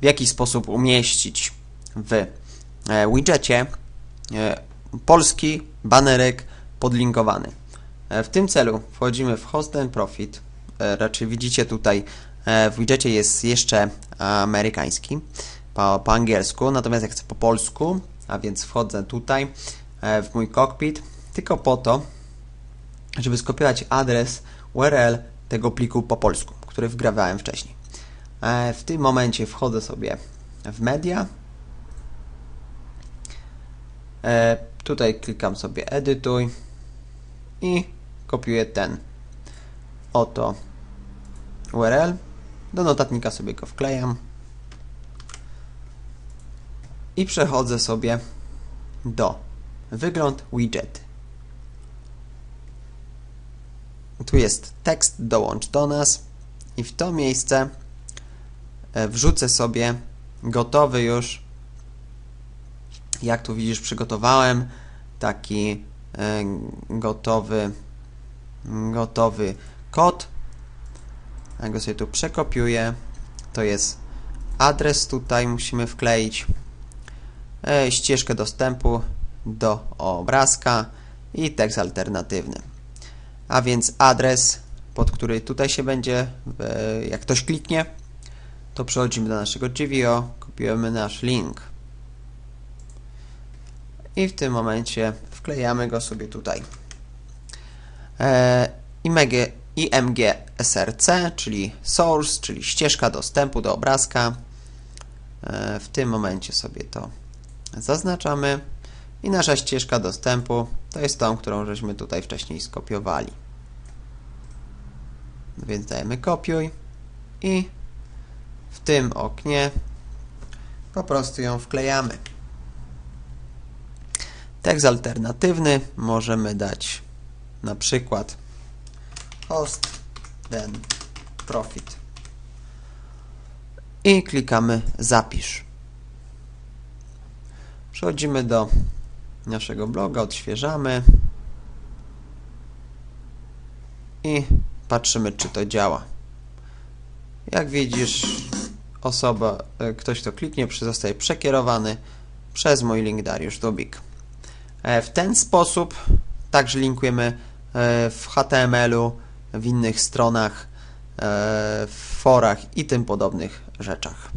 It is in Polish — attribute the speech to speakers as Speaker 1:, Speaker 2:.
Speaker 1: w jaki sposób umieścić w e, widgetie e, polski banerek podlinkowany. E, w tym celu wchodzimy w Host and Profit. Raczej widzicie tutaj w widgetie jest jeszcze amerykański po, po angielsku, natomiast jak chcę po polsku, a więc wchodzę tutaj w mój cockpit, tylko po to, żeby skopiować adres URL tego pliku po polsku, który wgrawałem wcześniej. W tym momencie wchodzę sobie w media. Tutaj klikam sobie edytuj i kopiuję ten oto URL. Do notatnika sobie go wklejam i przechodzę sobie do wygląd widget. Tu jest tekst dołącz do nas i w to miejsce e, wrzucę sobie gotowy już. Jak tu widzisz przygotowałem taki e, gotowy gotowy kod. Ja go sobie tu przekopiuję. To jest adres tutaj musimy wkleić. E, ścieżkę dostępu do obrazka i tekst alternatywny. A więc adres, pod który tutaj się będzie, e, jak ktoś kliknie, to przechodzimy do naszego GVO, kopiujemy nasz link i w tym momencie wklejamy go sobie tutaj. E, IMG, IMG SRC, czyli source, czyli ścieżka dostępu do obrazka. E, w tym momencie sobie to zaznaczamy. I nasza ścieżka dostępu to jest tą, którą żeśmy tutaj wcześniej skopiowali. Więc dajemy kopiuj i w tym oknie po prostu ją wklejamy. Tekst alternatywny możemy dać na przykład host then profit i klikamy zapisz. Przechodzimy do naszego bloga, odświeżamy i patrzymy, czy to działa. Jak widzisz, osoba, e, ktoś, kto kliknie, zostaje przekierowany przez mój link Dariusz Dubik. E, w ten sposób także linkujemy e, w HTML-u, w innych stronach, w forach i tym podobnych rzeczach.